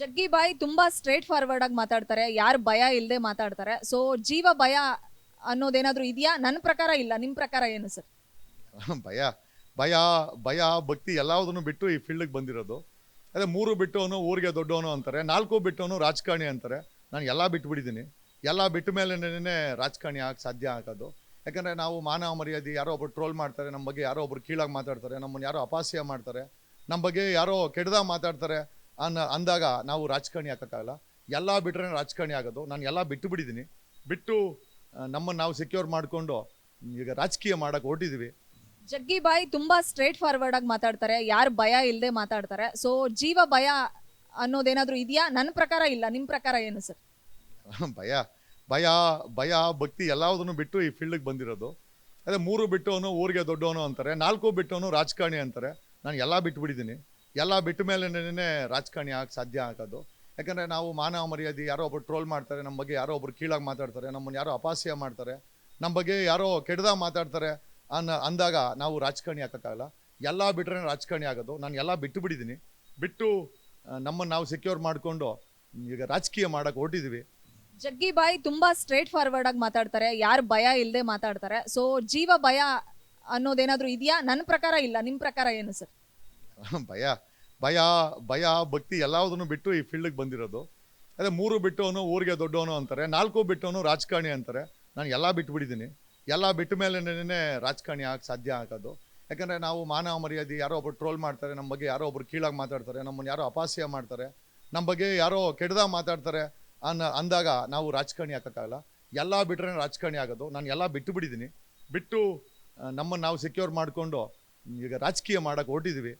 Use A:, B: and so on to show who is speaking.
A: ಜಗ್ಗಿ ಬಾಯಿ ತುಂಬಾ ಸ್ಟ್ರೇಟ್ ಫಾರ್ವರ್ಡ್ ಆಗಿ ಮಾತಾಡ್ತಾರೆ. ಯಾರು ಭಯ ಇಲ್ಲದೆ ಮಾತಾಡ್ತಾರೆ. ಸೊ ಜೀವ ಭಯ ಅನ್ನೋದೇನಾದ್ರೂ ಇದೆಯಾ? ನನ್ನ ಪ್ರಕಾರ ಇಲ್ಲ. ನಿಮ್ಮ ಪ್ರಕಾರ ಏನು ಸರ್?
B: ಭಯ ಭಯ ಭಯ, ಭಕ್ತಿ ಎಲ್ಲದನ್ನು ಬಿಟ್ಟು ಈ ಫೀಲ್ಡ್ಗೆ ಬಂದಿರೋದು. ಅದೇ ಮೂರು ಬಿಟ್ಟವನು ಊರಿಗೆ ದೊಡ್ಡವನು ಅಂತಾರೆ, ನಾಲ್ಕು ಬಿಟ್ಟವನು ರಾಜಕಾರಣಿ ಅಂತಾರೆ. ನಾನು ಎಲ್ಲ ಬಿಟ್ಬಿಟ್ಟಿದ್ದೀನಿ ಎಲ್ಲ ಬಿಟ್ಟ ಮೇಲೆನೇ ರಾಜಕಾರಣಿ ಆಗಕ್ಕೆ ಸಾಧ್ಯ ಆಗೋದು. ಯಾಕಂದರೆ ನಾವು ಮಾನವ ಮರ್ಯಾದೆ, ಯಾರೋ ಒಬ್ರು ಟ್ರೋಲ್ ಮಾಡ್ತಾರೆ ನಮ್ಮ ಬಗ್ಗೆ ಯಾರೋ ಒಬ್ರು ಕೀಳಾಗಿ ಮಾತಾಡ್ತಾರೆ ನಮ್ಮನ್ನು ಯಾರೋ ಅಪಾಸ್ಯ ಮಾಡ್ತಾರೆ ನಮ್ಮ ಬಗ್ಗೆ ಯಾರೋ ಕೆಡ್ದಾಗ ಮಾತಾಡ್ತಾರೆ. ಅನ್ನ ಅಂದಾಗ ನಾವು ರಾಜಕಾರಣಿ ಹಾಕೋಕ್ಕಾಗಲ್ಲ. ಎಲ್ಲ ಬಿಟ್ರೆ ರಾಜಕಾರಣಿ ಆಗೋದು. ನಾನು ಎಲ್ಲ ಬಿಟ್ಟು ಬಿಟ್ಟಿದ್ದೀನಿ. ಬಿಟ್ಟು ನಮ್ಮನ್ನು ನಾವು ಸೆಕ್ಯೂರ್ ಮಾಡಿಕೊಂಡು ಈಗ ರಾಜಕೀಯ ಮಾಡೋಕೆ ಹೊರಟಿದ್ದೀವಿ
A: ಜಗ್ಗಿ ಬಾಯಿ ತುಂಬಾ ಸ್ಟ್ರೇಟ್ ಫಾರ್ವರ್ಡ್ ಆಗಿ ಮಾತಾಡ್ತಾರೆ. ಯಾರು ಭಯ ಇಲ್ಲದೆ ಮಾತಾಡ್ತಾರೆ. ಸೊ ಜೀವ ಭಯ ಅನ್ನೋದೇನಾದ್ರೂ ಇದೆಯಾ? ನನ್ನ ಪ್ರಕಾರ ಇಲ್ಲ. ನಿಮ್ಮ ಪ್ರಕಾರ ಏನು ಸರ್?
B: ಭಯ ಭಯ ಭಯ ಭಕ್ತಿ ಎಲ್ಲದನ್ನು ಬಿಟ್ಟು ಈ ಫೀಲ್ಡ್ಗೆ ಬಂದಿರೋದು. ಅದೇ ಮೂರು ಬಿಟ್ಟವನು ಊರಿಗೆ ದೊಡ್ಡವನು ಅಂತಾರೆ ನಾಲ್ಕು ಬಿಟ್ಟವನು ರಾಜಕಾರಣಿ ಅಂತಾರೆ. ನಾನು ಎಲ್ಲ ಬಿಟ್ಬಿಟ್ಟಿದ್ದೀನಿ ಎಲ್ಲ ಬಿಟ್ಟ ಮೇಲೆನೇ ರಾಜಕಾರಣಿ ಆಗಕ್ಕೆ ಸಾಧ್ಯ ಆಗೋದು. ಯಾಕಂದರೆ ನಾವು ಮಾನವ ಮರ್ಯಾದೆ ಯಾರೋ ಒಬ್ರು ಟ್ರೋಲ್ ಮಾಡ್ತಾರೆ ನಮ್ಮ ಬಗ್ಗೆ ಯಾರೋ ಒಬ್ರು ಕೀಳಾಗಿ ಮಾತಾಡ್ತಾರೆ ನಮ್ಮನ್ನು ಯಾರೋ ಅಪಾಸ್ಯ ಮಾಡ್ತಾರೆ ನಮ್ಮ ಬಗ್ಗೆ ಯಾರೋ ಕೆಡ್ದಾಗ ಮಾತಾಡ್ತಾರೆ ಅನ್ನ ಅಂದಾಗ ನಾವು ರಾಜಕಾರಣಿ ಹಾಕೋಕ್ಕಾಗಲ್ಲ. ಎಲ್ಲ ಬಿಟ್ಟರೆ ರಾಜಕಾರಣಿ ಆಗೋದು. ನಾನು ಎಲ್ಲ ಬಿಟ್ಟು ಬಿಟ್ಟಿದ್ದೀನಿ ಬಿಟ್ಟು ನಮ್ಮನ್ನು ನಾವು ಸೆಕ್ಯೂರ್ ಮಾಡಿಕೊಂಡು ಈಗ ರಾಜಕೀಯ ಮಾಡೋಕೆ ಹೊರಟಿದ್ದೀವಿ
A: ಜಗ್ಗಿ ಬಾಯಿ ತುಂಬಾ ಸ್ಟ್ರೇಟ್ ಫಾರ್ವರ್ಡ್ ಆಗಿ ಮಾತಾಡ್ತಾರೆ. ಯಾರು ಭಯ ಇಲ್ಲದೆ ಮಾತಾಡ್ತಾರೆ. ಸೊ ಜೀವ ಭಯ ಅನ್ನೋದೇನಾದ್ರೂ ಇದೆಯಾ? ನನ್ನ ಪ್ರಕಾರ ಇಲ್ಲ. ನಿಮ್ಮ ಪ್ರಕಾರ ಏನು ಸರ್?
B: ಭಯ ಭಯ ಭಯ, ಭಕ್ತಿ ಎಲ್ಲದನ್ನು ಬಿಟ್ಟು ಈ ಫೀಲ್ಡ್ಗೆ ಬಂದಿರೋದು. ಅದೇ ಮೂರು ಬಿಟ್ಟವನು ಊರಿಗೆ ದೊಡ್ಡವನು ಅಂತಾರೆ, ನಾಲ್ಕು ಬಿಟ್ಟವನು ರಾಜಕಾರಣಿ ಅಂತಾರೆ. ನಾನು ಎಲ್ಲ ಬಿಟ್ಬಿಟ್ಟಿದ್ದೀನಿ ಎಲ್ಲ ಬಿಟ್ಟ ಮೇಲೆನೇ ರಾಜಕಾರಣಿ ಆಗಕ್ಕೆ ಸಾಧ್ಯ ಆಗೋದು. ಯಾಕಂದರೆ ನಾವು ಮಾನವ ಮರ್ಯಾದೆ, ಯಾರೋ ಒಬ್ರು ಟ್ರೋಲ್ ಮಾಡ್ತಾರೆ, ನಮ್ಮ ಬಗ್ಗೆ ಯಾರೋ ಒಬ್ರು ಕೀಳಾಗಿ ಮಾತಾಡ್ತಾರೆ, ನಮ್ಮನ್ನು ಯಾರೋ ಅಪಾಸ್ಯ ಮಾಡ್ತಾರೆ, ನಮ್ಮ ಬಗ್ಗೆ ಯಾರೋ ಕೆಡ್ದಾಗ ಮಾತಾಡ್ತಾರೆ ಅನ್ನ, ಅಂದಾಗ ನಾವು ರಾಜಕಾರಣಿ ಹಾಕೋಕ್ಕಾಗಲ್ಲ. ಎಲ್ಲ ಬಿಟ್ಟರೆ ರಾಜಕಾರಣಿ ಆಗೋದು. ನಾನು ಎಲ್ಲ ಬಿಟ್ಟು ಬಿಟ್ಟಿದ್ದೀನಿ ಬಿಟ್ಟು ನಮ್ಮನ್ನು ನಾವು ಸೆಕ್ಯೂರ್ ಮಾಡಿಕೊಂಡು ಈಗ ರಾಜಕೀಯ ಮಾಡೋಕ್ಕೆ ಹೊರಟಿದ್ದೀವಿ